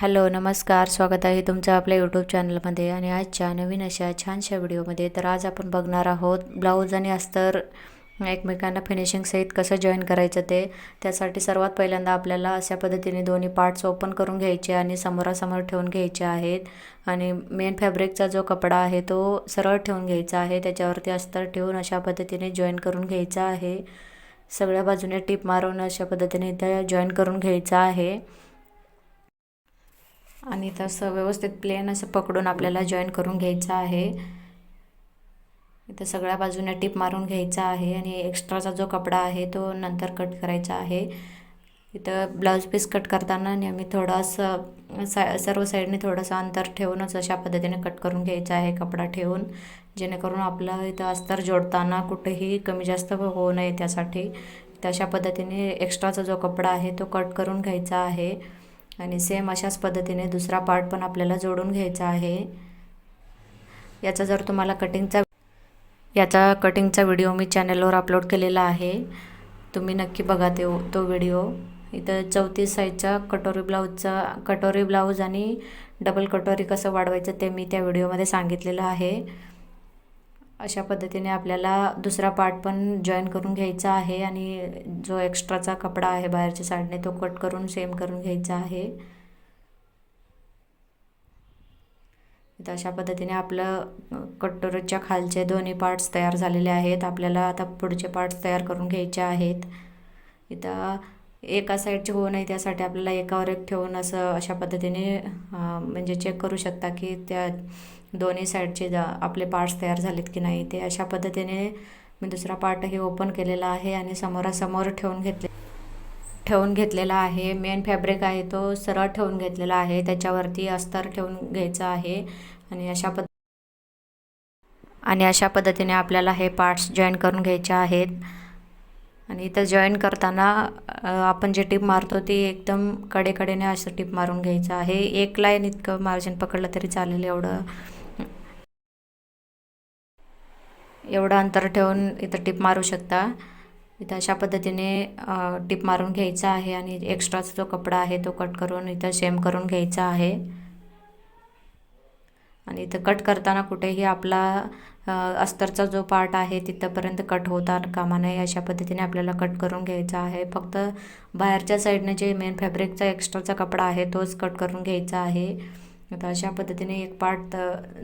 Hello नमस्कार. स्वागत आहे तुमचं आपल्या यूट्यूब चॅनलमध्ये आणि आजच्या नवीन अशा छानशा व्हिडिओमध्ये. तर आज आपण बघणार आहोत ब्लाऊज आणि अस्तर एकमेकांना फिनिशिंगसहित कसं जॉईन करायचं ते. त्यासाठी सर्वात पहिल्यांदा आपल्याला अशा पद्धतीने दोन्ही पार्ट्स ओपन करून घ्यायचे आणि समोरासमोर ठेवून घ्यायचे आहेत. आणि मेन फॅब्रिकचा जो कपडा आहे तो सरळ ठेवून घ्यायचा आहे. त्याच्यावरती अस्तर ठेवून अशा पद्धतीने जॉईन करून घ्यायचा आहे. सगळ्या बाजूने टीप मारून अशा पद्धतीने इथं जॉईन करून घ्यायचं आहे. आणि तसं व्यवस्थित प्लेन असं पकडून आपल्याला जॉईन करून घ्यायचं आहे. इथं सगळ्या बाजूने टिप मारून घ्यायचा आहे आणि एक्स्ट्राचा जो कपडा आहे तो नंतर कट करायचा आहे. इथं ब्लाऊज पीस कट करताना नेहमी थोडंसं सा सर्व साईडने थोडंसं अंतर ठेवूनच अशा पद्धतीने कट करून घ्यायचा आहे कपडा ठेवून. जेणेकरून आपलं इथं अस्तर जोडताना कुठेही कमी जास्त होऊ नये त्यासाठी. तशा पद्धतीने एक्स्ट्राचा जो कपडा आहे तो कट करून घ्यायचा आहे. आणि सेम अशाच पद्धतीने दुसरा पार्ट पण आपल्याला जोडून घ्यायचा आहे. याचा जर तुम्हाला कटिंगचा याचा कटिंगचा व्हिडिओ मी चॅनलवर अपलोड केलेला आहे. तुम्ही नक्की बघा ते तो व्हिडिओ इथं चौतीस साईजचा कटोरी ब्लाऊजचा कटोरी ब्लाऊज आणि डबल कटोरी कसं वाढवायचं ते मी त्या व्हिडिओमध्ये सांगितलेलं आहे. अशा पद्धतीने आपल्याला दुसरा पार्ट पण जॉईन करून घ्यायचा आहे आणि जो एक्स्ट्राचा कपडा आहे बाहेरच्या साईडने तो कट करून सेम करून घ्यायचा आहे. इथं अशा पद्धतीने आपलं कटोरीच्या खालचे दोन्ही पार्ट्स तयार झालेले आहेत. आपल्याला आता पुढचे पार्ट्स तयार करून घ्यायचे आहेत. इथं एका साईडचे होऊ नये त्यासाठी आपल्याला एकावर एक ठेवून असं अशा पद्धतीने म्हणजे चेक करू शकता की त्या दोन्ही साईडचे जा आपले पार्ट्स तयार झालेत की नाही ते अशा पद्धतीने मी दुसरा पार्टही ओपन केलेला आहे आणि समोरासमोर ठेवून घेतले ठेवून घेतलेला आहे. मेन फॅब्रिक आहे तो सरळ ठेवून घेतलेला आहे. त्याच्यावरती अस्तर ठेवून घ्यायचं आहे. आणि अशा पद्ध आणि अशा पद्धतीने आपल्याला हे पार्ट्स जॉईन करून घ्यायचे आहेत. आणि इथं जॉईन करताना आपण जे टीप मारतो ती एकदम कडेकडेने असं टीप मारून घ्यायचं आहे. एक लाईन इतकं मार्जिन पकडलं तरी चालेल एवढं. एवढं अंतर ठेवून इथं टिप मारू शकता. इथं अशा पद्धतीने टिप मारून घ्यायचा आहे आणि एक्स्ट्राचा जो कपडा आहे तो कट करून इथं सेम करून घ्यायचा आहे. आणि इथं कट करताना कुठेही आपला अस्तरचा जो पार्ट आहे तिथंपर्यंत कट होता कामा नये अशा पद्धतीने आपल्याला कट करून घ्यायचा आहे. फक्त बाहेरच्या साईडने जे मेन फॅब्रिकचा एक्स्ट्राचा कपडा आहे तोच कट करून घ्यायचा आहे. आता अशा पद्धतीने एक पार्ट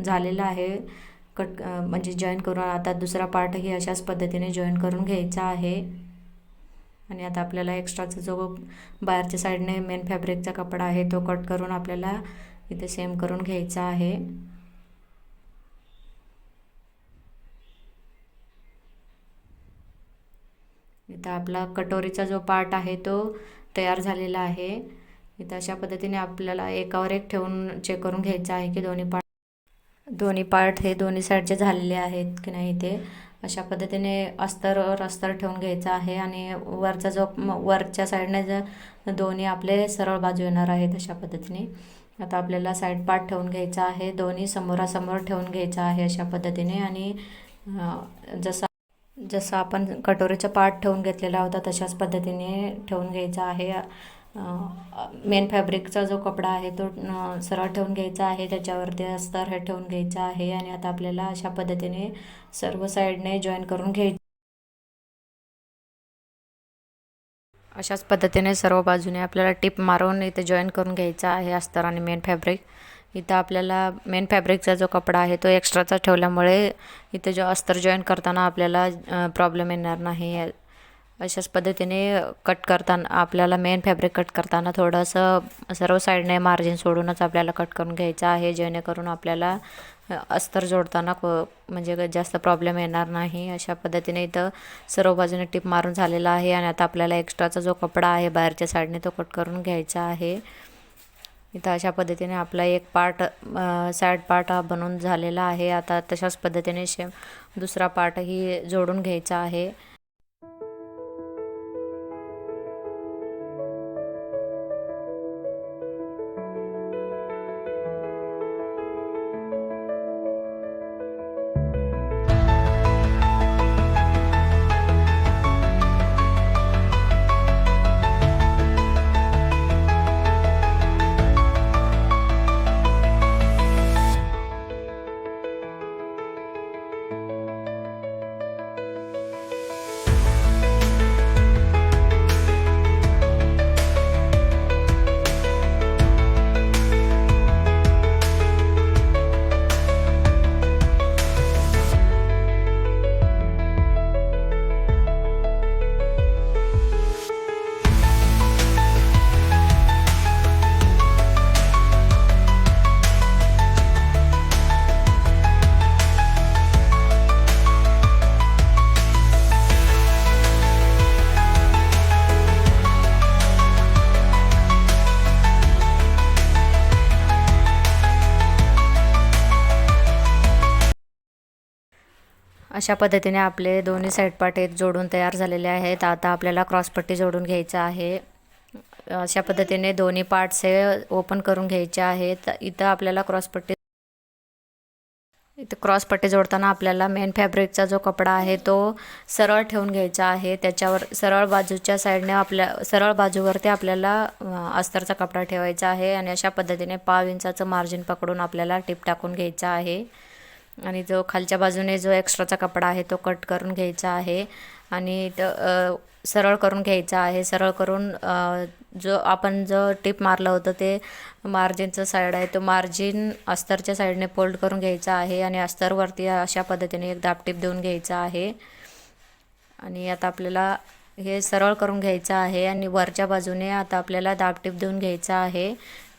झालेला आहे. कट म्हणजे जॉईन करून आता दुसरा पार्टही अशाच पद्धतीने जॉईन करून घ्यायचा आहे. आणि आता आपल्याला एक्स्ट्राचा जो बाहेरच्या साईडने मेन फॅब्रिकचा कपडा आहे तो कट करून आपल्याला इथे सेम करून घ्यायचा आहे. इथं आपला कटोरीचा जो पार्ट आहे तो तयार झालेला आहे. इथं अशा पद्धतीने आपल्याला एकावर एक ठेवून चेक करून घ्यायचा आहे की दोन्ही पार्ट दोन्ही पार्ट हे दोन्ही साईडचे झालेले आहेत की नाही ते अशा पद्धतीने अस्तरवर अस्तर ठेवून घ्यायचं आहे आणि वरचा जो वरच्या साईडने जर दोन्ही आपले सरळ बाजू येणार आहेत अशा पद्धतीने आता आपल्याला साईड पार्ट ठेवून घ्यायचा आहे दोन्ही समोरासमोर ठेवून घ्यायचा आहे अशा पद्धतीने आणि जसा जसं आपण कटोरीचा पार्ट ठेवून घेतलेला होता तशाच पद्धतीने ठेवून घ्यायचा आहे. मेन फॅब्रिकचा जो कपडा आहे तो सरळ ठेवून घ्यायचा आहे त्याच्यावरती अस्तर हे ठेवून घ्यायचं आहे आणि आता आपल्याला अशा पद्धतीने सर्व साईडने जॉईन करून घ्यायचं. अशाच पद्धतीने सर्व बाजूने आपल्याला टिप मारून इथे जॉईन करून घ्यायचा आहे अस्तर आणि मेन फॅब्रिक. इथं आपल्याला मेन फॅब्रिकचा जो कपडा आहे तो एक्स्ट्राचा ठेवल्यामुळे इथे जो अस्तर जॉईन करताना आपल्याला प्रॉब्लेम येणार नाही. अशाच पद्धतीने कट करताना आपल्याला मेन फॅब्रिक कट करताना थोडंसं सर्व साईडने मार्जिन सोडूनच आपल्याला कट करून घ्यायचं आहे जेणेकरून आपल्याला अस्तर जोडताना को म्हणजे जास्त प्रॉब्लेम येणार नाही. अशा पद्धतीने इथं सर्व बाजूने टिप मारून झालेला आहे आणि आता आपल्याला एक्स्ट्राचा जो कपडा आहे बाहेरच्या साईडने तो कट करून घ्यायचा आहे. इथं अशा पद्धतीने आपला एक पार्ट साईड पार्ट हा बनवून झालेला आहे. आता तशाच पद्धतीने शेम दुसरा पार्टही जोडून घ्यायचा आहे. अशा पद्धतीने आपले दोन्ही साईड पाटे जोडून तयार झालेले आहेत. आता आपल्याला क्रॉसपट्टी जोडून घ्यायचं आहे. अशा पद्धतीने दोन्ही पार्ट्स हे ओपन करून घ्यायचे आहेत. इथं आपल्याला क्रॉसपट्टी इथं क्रॉसपट्टी जोडताना आपल्याला मेन फॅब्रिकचा जो कपडा आहे तो सरळ ठेवून घ्यायचा आहे. त्याच्यावर सरळ बाजूच्या साईडने आपल्या सरळ बाजूवरती आपल्याला अस्तरचा कपडा ठेवायचा आहे आणि अशा पद्धतीने पाव इंचाचं मार्जिन पकडून आपल्याला टिप टाकून घ्यायचा आहे. आणि जो खालच्या बाजूने जो एक्स्ट्राचा कपडा आहे तो कट करून घ्यायचा आहे आणि त सरळ करून घ्यायचा आहे. सरळ करून जो आपण जो टिप मारलं होतं ते मार्जिनचं साईड आहे. तो मार्जिन अस्तरच्या साईडने फोल्ड करून घ्यायचा आहे आणि अस्तरवरती अशा पद्धतीने एक दाबटीप देऊन घ्यायचा आहे. आणि आता आपल्याला हे सरळ करून घ्यायचं आहे आणि वरच्या बाजूने आता आपल्याला दाबटीप देऊन घ्यायचा आहे.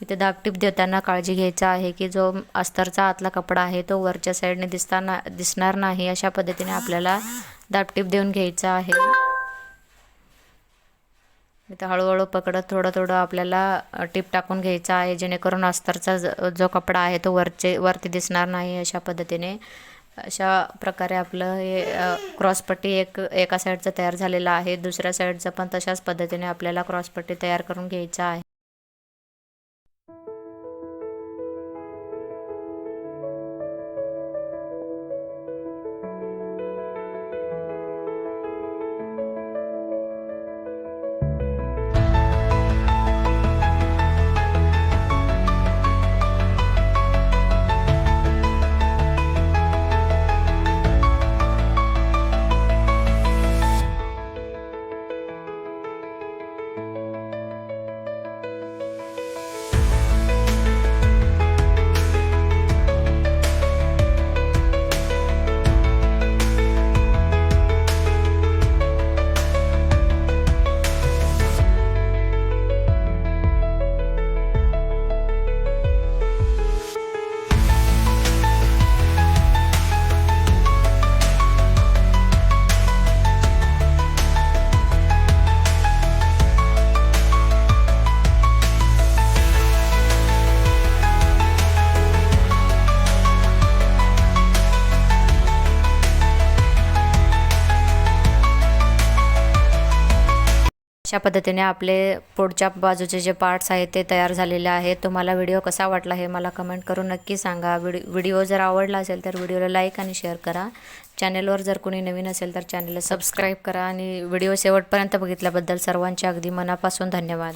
इथे दाबटीप देताना काळजी घ्यायचा आहे की जो अस्तरचा आतला कपडा आहे तो वरच्या साईडने दिसताना दिसणार नाही अशा पद्धतीने आपल्याला दाबटीप देऊन घ्यायचा आहे. इथं हळूहळू पकडत थोडं थोडं आपल्याला टीप टाकून घ्यायचा आहे जेणेकरून अस्तरचा जो कपडा आहे तो वरचे वरती दिसणार नाही अशा पद्धतीने. अशा प्रकारे आपलं हे अ, क्रॉसपट्टी एक एका साईडचं तयार झालेलं आहे. दुसऱ्या साईडचं पण तशाच पद्धतीने आपल्याला क्रॉसपट्टी तयार करून घ्यायचा आहे. अशा पद्धतीने आपले पुढच्या बाजूचे जे पार्ट्स आहेत ते तयार झालेले आहेत. तुम्हाला व्हिडिओ कसा वाटला हे मला कमेंट करून नक्की सांगा. व्हिडिओ व्हिडिओ जर आवडला असेल तर व्हिडिओला लाईक आणि शेअर करा. चॅनेलवर जर कोणी नवीन असेल तर चॅनलला सबस्क्राईब करा आणि व्हिडिओ शेवटपर्यंत बघितल्याबद्दल सर्वांचे अगदी मनापासून धन्यवाद.